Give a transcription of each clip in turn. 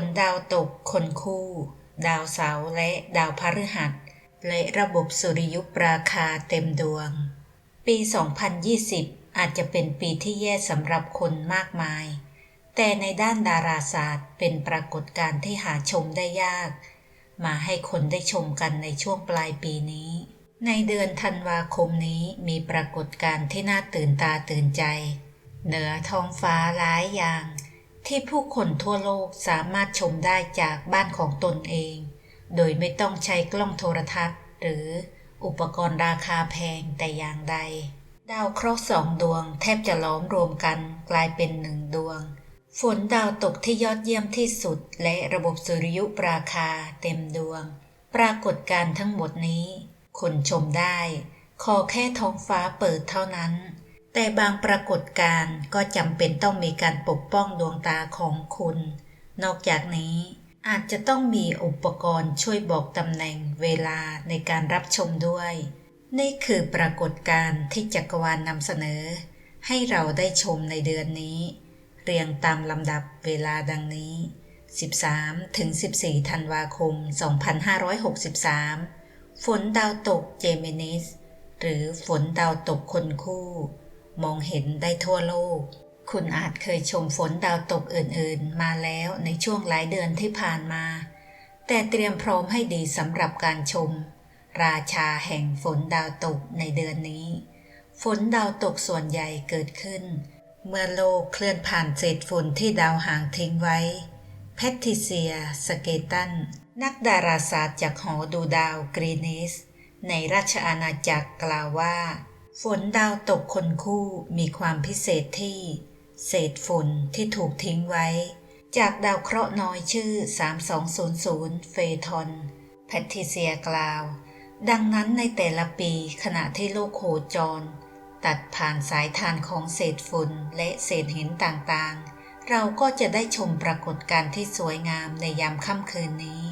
นดาวตกคนคู่ ดาวเสาร์และดาวพฤหัส และระบบสุริยุปราคาเต็มดวง ปี 2020 อาจจะเป็นปีที่แย่สำหรับคนมากมาย แต่ในด้านดาราศาสตร์เป็นปรากฏการณ์ที่หาชมได้ยาก มาให้คนได้ชมกันในช่วงปลายปีนี้ ในเดือนธันวาคมนี้มีปรากฏการณ์ที่น่าตื่นตาตื่นใจ เหนือท้องฟ้าหลายอย่าง ที่ผู้คนทั่วโลกสามารถชมได้จากบ้านของตนเอง โดยไม่ต้องใช้กล้องโทรทัศน์ หรืออุปกรณ์ราคาแพงแต่อย่างใด ดาวเคราะห์สองดวงแทบจะล้อมรวมกันกลายเป็นหนึ่งดวง ฝนดาวตกที่ยอดเยี่ยมที่สุด และระบบสุริยุปราคาเต็มดวง ปรากฏการ์ทั้งหมดนี้ คนชมได้ ขอแค่ท้องฟ้าเปิดเท่านั้น แต่บางปรากฏการณ์ก็จำเป็นต้องมีการปกป้องดวงตาของคุณ นอกจากนี้อาจจะต้องมีอุปกรณ์ช่วยบอกตำแหน่งเวลาในการรับชมด้วย นี่คือปรากฏการณ์ที่จักรวาลนนำเสนอ ให้เราได้ชมในเดือนนี้ เรียงตามลำดับเวลาดังนี้ 13 ถึง 14 ธันวาคม 2563 ฝนดาวตกเจมินิส หรือฝนดาวตกคนคู่ มองเห็นได้ทั่วโลก คุณอาจเคยชมฝนดาวตกอื่นๆ มาแล้วในช่วงหลายเดือนที่ผ่านมา แต่เตรียมพร้อมให้ดีสำหรับการชม ราชาแห่งฝนดาวตกในเดือนนี้ ฝนดาวตกส่วนใหญ่เกิดขึ้น เมื่อโลกเคลื่อนผ่านเศษฝุ่นที่ดาวหางทิ้งไว้ แพทริเซีย สเกตัน นักดาราศาสตร์จากหอดูดาวกรีนิสในราชอาณาจักรกล่าวว่า ฝนดาวตกคนคู่มีความพิเศษที่ เศษฝนที่ถูกทิ้งไว้ จากดาวเคราะห์น้อยชื่อ 3200 เฟทอนแพทริเซียกล่าว ดังนั้นในแต่ละปีขณะที่โลกโคจร ตัดผ่านสายทานของเศษฝุ่นและเศษหินต่างๆ เราก็จะได้ชมปรากฏการณ์ที่สวยงามในยามค่ำคืนนี้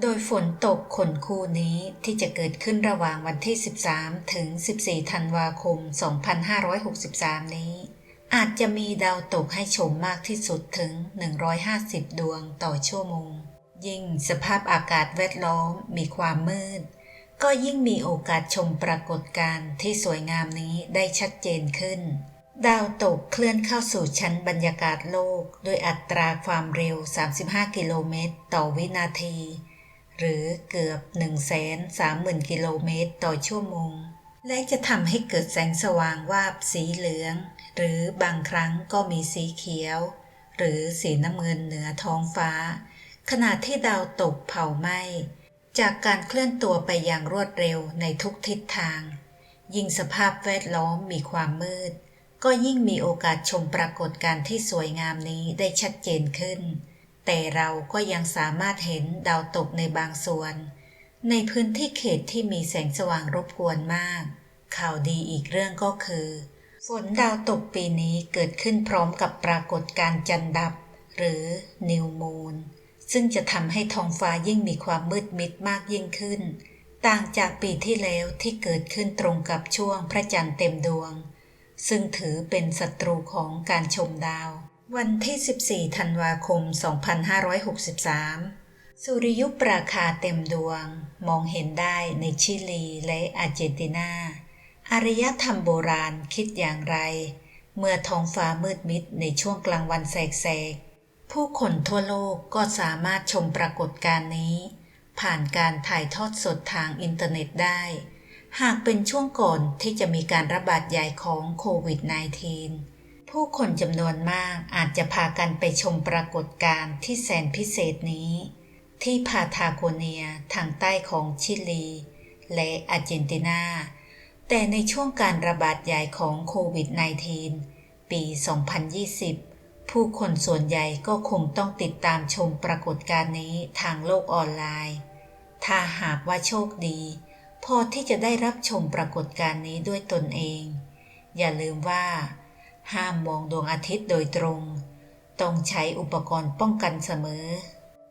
โดยฝนตกขนคู่นี้ที่จะเกิดขึ้นระหว่างวันที่ 13 ถึง 14 ธันวาคม 2563 นี้ อาจจะมีดาวตกให้ชมมากที่สุดถึง 150 ดวงต่อชั่วโมง ยิ่งสภาพอากาศแวดล้อมมีความมืด ก็ยิ่งมีโอกาสชมปรากฏการณ์ที่สวยงามนี้ได้ชัดเจนขึ้น ดาวตกเคลื่อนเข้าสู่ชั้นบรรยากาศโลก ด้วยอัตราความเร็ว 35 กิโลเมตร ต่อวินาที หรือเกือบ 130,000 กิโลเมตรต่อชั่วโมง และจะทำให้เกิดแสงสว่างวาบสีเหลือง หรือบางครั้งก็มีสีเขียว หรือสีน้ำเงินเหนือท้องฟ้า ขณะที่ดาวตกเผาไหม้จากการเคลื่อนตัวไปอย่างรวดเร็วในทุกทิศทาง ยิ่งสภาพแวดล้อมมีความมืด ก็ยิ่งมีโอกาสชมปรากฏการณ์ที่สวยงามนี้ได้ชัดเจนขึ้น แต่เราก็ยังสามารถเห็นดาวตกในบางส่วน ในพื้นที่เขตที่มีแสงสว่างรบกวนมาก ข่าวดีอีกเรื่องก็คือ ฝนดาวตกปีนี้เกิดขึ้นพร้อมกับปรากฏการณ์จันดับ หรือนิวมูนซึ่งจะทำให้ท้องฟ้ายิ่งมีความมืดมิดมากยิ่งขึ้น ต่างจากปีที่แล้วที่เกิดขึ้นตรงกับช่วงพระจันทร์เต็มดวง ซึ่งถือเป็นศัตรูของการชมดาว วันที่ 14 ธันวาคม 2563 สุริยุปราคาเต็มดวง มองเห็นได้ในชิลีและอาร์เจนตินา อารยธรรมโบราณคิดอย่างไร เมื่อท้องฟ้ามืดมิดในช่วงกลางวันแสกๆ ผู้คนทั่วโลกก็สามารถชมปรากฏการณ์นี้ ผ่านการถ่ายทอดสดทางอินเทอร์เน็ตได้ หากเป็นช่วงก่อนที่จะมีการระบาดใหญ่ของโควิด -19 ผู้คนจำนวนมากอาจจะพากันไปชมปรากฏการณ์ที่แสนพิเศษนี้ ที่พาทาโกเนียทางใต้ของชิลี และอาร์เจนตินา แต่ในช่วงการระบาดใหญ่ของโควิด -19 ปี 2020 ผู้คนส่วนใหญ่ก็คงต้องติดตามชมปรากฏการณ์นี้ทางโลกออนไลน์ ถ้าหากว่าโชคดี พอที่จะได้รับชมปรากฏการณ์นี้ด้วยตนเอง อย่าลืมว่า ห้ามมองดวงอาทิตย์โดยตรง ต้องใช้อุปกรณ์ป้องกันเสมอ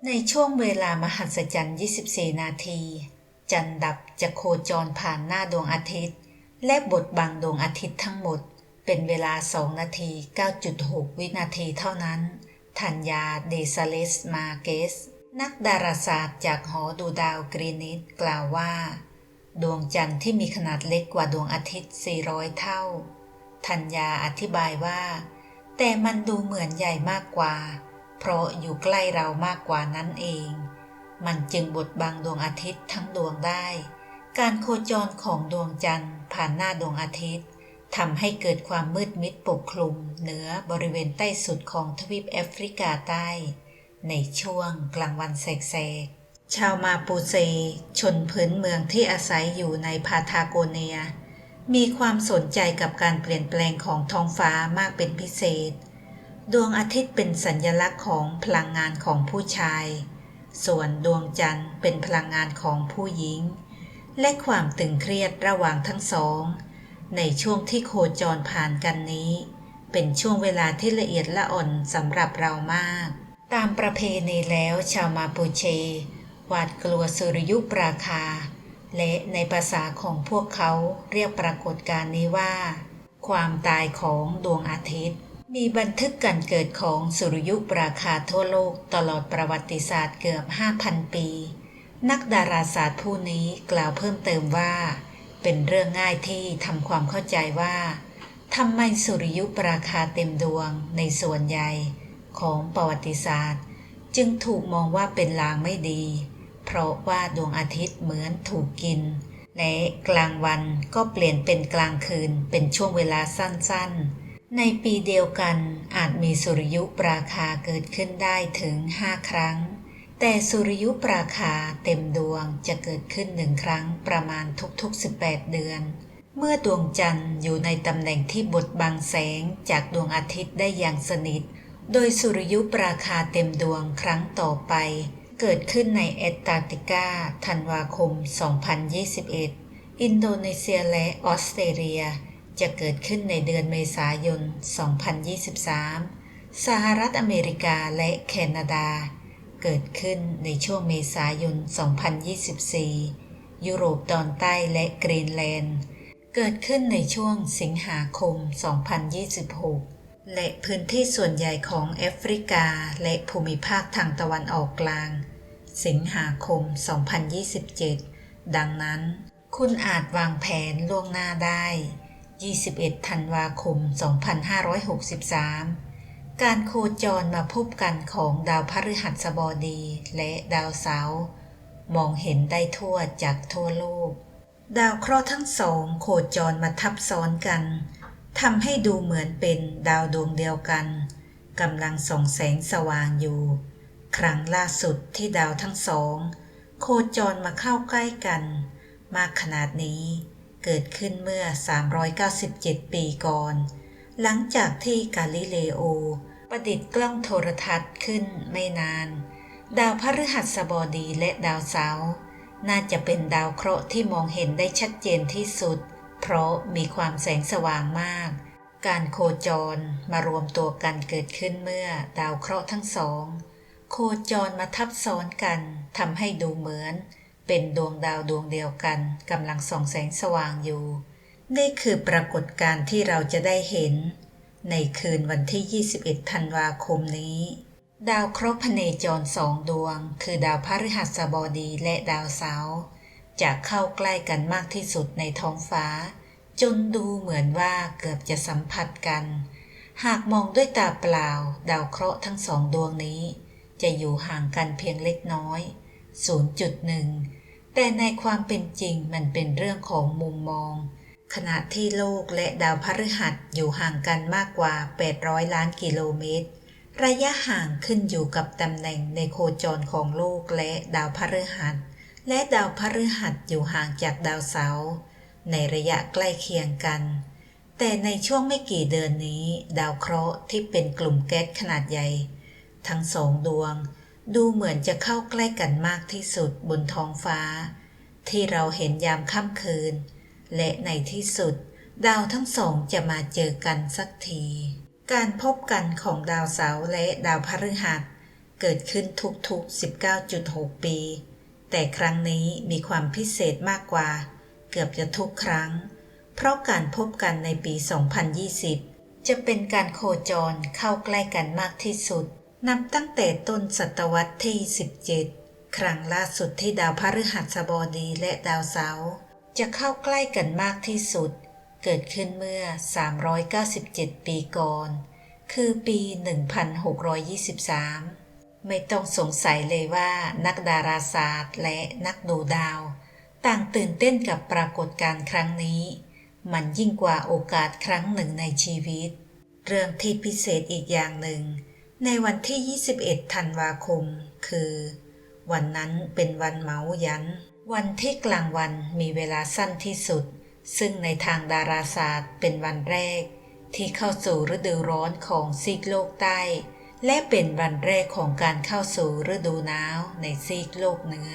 ในช่วงเวลามหัศจรรย์ 24 นาที จันดับจะโคจรผ่านหน้าดวงอาทิตย์ และบดบังดวงอาทิตย์ทั้งหมด เป็นเวลา 2 นาที 9.6 วินาทีเท่านั้น ธัญญา เดซาเลส มาเกส นักดาราศาสตร์จากหอดูดาวกรีนิชกล่าวว่า ดวงจันทร์ที่มีขนาดเล็กกว่าดวงอาทิตย์ 400 เท่า ธัญญาอธิบายว่า แต่มันดูเหมือนใหญ่มากกว่า เพราะอยู่ใกล้เรามากกว่านั้นเอง มันจึงบดบังดวงอาทิตย์ทั้งดวงได้ การโคจรของดวงจันทร์ผ่านหน้าดวงอาทิตย์ทำให้เกิดความมืดมิดปกคลุมเหนือบริเวณใต้สุดของทวีปแอฟริกาใต้ ในช่วงกลางวันแสกๆชาวมาปูเซ ชนพื้นเมืองที่อาศัยอยู่ในพาทาโกเนีย มีความสนใจกับการเปลี่ยนแปลงของท้องฟ้ามากเป็นพิเศษ ดวงอาทิตย์เป็นสัญญลักษณ์ของพลังงานของผู้ชาย ส่วนดวงจันทร์เป็นพลังงานของผู้หญิง และความตึงเครียดระหว่างทั้งสอง ในช่วงที่โคจรผ่านกันนี้ เป็นช่วงเวลาที่ละเอียดละอ่อนสำหรับเรามาก ตามประเพณีแล้วชาวมาปูเชหวาดกลัวสุริยุปราคา และในภาษาของพวกเขาเรียกปรากฏการณ์นี้ว่า ความตายของดวงอาทิตย์ มีบันทึกการเกิดของสุริยุปราคาทั่วโลกตลอดประวัติศาสตร์เกือบ 5,000 ปี นักดาราศาสตร์ผู้นี้กล่าวเพิ่มเติมว่า เป็นเรื่องง่ายที่ทำความเข้าใจว่าทำไมสุริยุปราคาเต็มดวงในส่วนใหญ่ของประวัติศาสตร์ จึงถูกมองว่าเป็นลางไม่ดี เพราะว่าดวงอาทิตย์เหมือนถูกกินและกลางวันก็เปลี่ยนเป็นกลางคืนเป็นช่วงเวลาสั้นๆ ในปีเดียวกันอาจมีสุริยุปราคาเกิดขึ้นได้ถึง 5 ครั้ง แต่สุริยุปราคาเต็มดวงจะเกิดขึ้นหนึ่งครั้งประมาณทุกๆ 18 เดือนเมื่อดวงจันทร์อยู่ในตำแหน่งที่บดบังแสงจากดวงอาทิตย์ได้อย่างสนิท โดยสุริยุปราคาเต็มดวงครั้งต่อไป เกิดขึ้นในแอตแลนติกาธันวาคม 2021 อินโดนีเซียและออสเตรเลีย จะเกิดขึ้นในเดือนเมษายน 2023 สหรัฐอเมริกาและแคนาดา เกิดขึ้นในช่วงเมษายน 2024 ยุโรปตอนใต้และกรีนแลนด์ เกิดขึ้นในช่วงสิงหาคม 2026 และพื้นที่ส่วนใหญ่ของแอฟริกาและภูมิภาคทางตะวันออกกลาง สิงหาคม 2027 ดังนั้น คุณอาจวางแผนล่วงหน้าได้ 21 ธันวาคม 2563 การโคจรมาพบกันของดาวพฤหัสบดีและดาวเสาร์มองเห็นได้ทั่วจากทั่วโลก ดาวเคราะห์ทั้งสองโคจรมาทับซ้อนกัน ทำให้ดูเหมือนเป็นดาวดวงเดียวกันกำลังส่องแสงสว่างอยู่ ครั้งล่าสุดที่ดาวทั้งสอง โคจรมาเข้าใกล้กัน มากขนาดนี้เกิดขึ้นเมื่อ 397 ปีก่อน หลังจากที่กาลิเลโอ ประดิษฐ์กล้องโทรทัศน์ขึ้นไม่นาน ดาวพฤหัสบดีและดาวเสาร์น่าจะเป็นดาวเคราะห์ที่มองเห็นได้ชัดเจนที่สุด เพราะมีความแสงสว่างมาก การโคจรมารวมตัวกันเกิดขึ้นเมื่อดาวเคราะห์ทั้งสอง โคจรมาทับซ้อนกันทำให้ดูเหมือน เป็นดวงดาวดวงเดียวกันกำลังส่องแสงสว่างอยู่ นี่คือปรากฏการณ์ที่เราจะได้เห็น ในคืนวันที่ 21 ธันวาคมนี้ดาวเคราะห์พเนจรสองดวง คือดาวพฤหัสบดีและดาวเสาร์จะเข้าใกล้กันมากที่สุดในท้องฟ้า จนดูเหมือนว่าเกือบจะสัมผัสกัน หากมองด้วยตาเปล่า ดาวเคราะห์ทั้งสองดวงนี้ จะอยู่ห่างกันเพียงเล็กน้อย 0.1 แต่ในความเป็นจริงมันเป็นเรื่องของมุมมอง ขณะที่โลกและดาวพฤหัสอยู่ห่างกันมากกว่า 800 ล้านกิโลเมตร ระยะห่างขึ้นอยู่กับตำแหน่งในโคจรของโลกและดาวพฤหัส และดาวพฤหัสอยู่ห่างจากดาวเสาร์ ในระยะใกล้เคียงกัน แต่ในช่วงไม่กี่เดือนนี้ ดาวเคราะห์ที่เป็นกลุ่มแก๊สขนาดใหญ่ ทั้งสองดวง ดูเหมือนจะเข้าใกล้กันมากที่สุดบนท้องฟ้า ที่เราเห็นยามค่ำคืน และในที่สุด ดาวทั้งสองจะมาเจอกันสักที การพบกันของดาวเสาร์และดาวพฤหัสเกิดขึ้นทุกๆ 19.6 ปี แต่ครั้งนี้มีความพิเศษมากกว่า เกือบจะทุกครั้ง เพราะการพบกันในปี 2020 จะเป็นการโคจรเข้าใกล้กันมากที่สุด นับตั้งแต่ต้นศตวรรษที่ 17 ครั้งล่าสุดที่ดาวพฤหัสบดีและดาวเสาร์จะเข้าใกล้กันมากที่สุด เกิดขึ้นเมื่อ 397 ปีก่อน คือปี 1623 ไม่ต้องสงสัยเลยว่านักดาราศาสตร์และนักดูดาว ต่างตื่นเต้นกับปรากฏการณ์ครั้งนี้ มันยิ่งกว่าโอกาสครั้งหนึ่งในชีวิต เรื่องที่พิเศษอีกอย่างหนึ่ง ในวันที่ 21 ธันวาคม คือ วันนั้นเป็นวันเมายัน วันที่กลางวันมีเวลาสั้นที่สุด ซึ่งในทางดาราศาสตร์เป็นวันแรก ที่เข้าสู่ฤดูร้อนของซีกโลกใต้ และเป็นวันแรกของการเข้าสู่ฤดูหนาวในซีกโลกเหนือ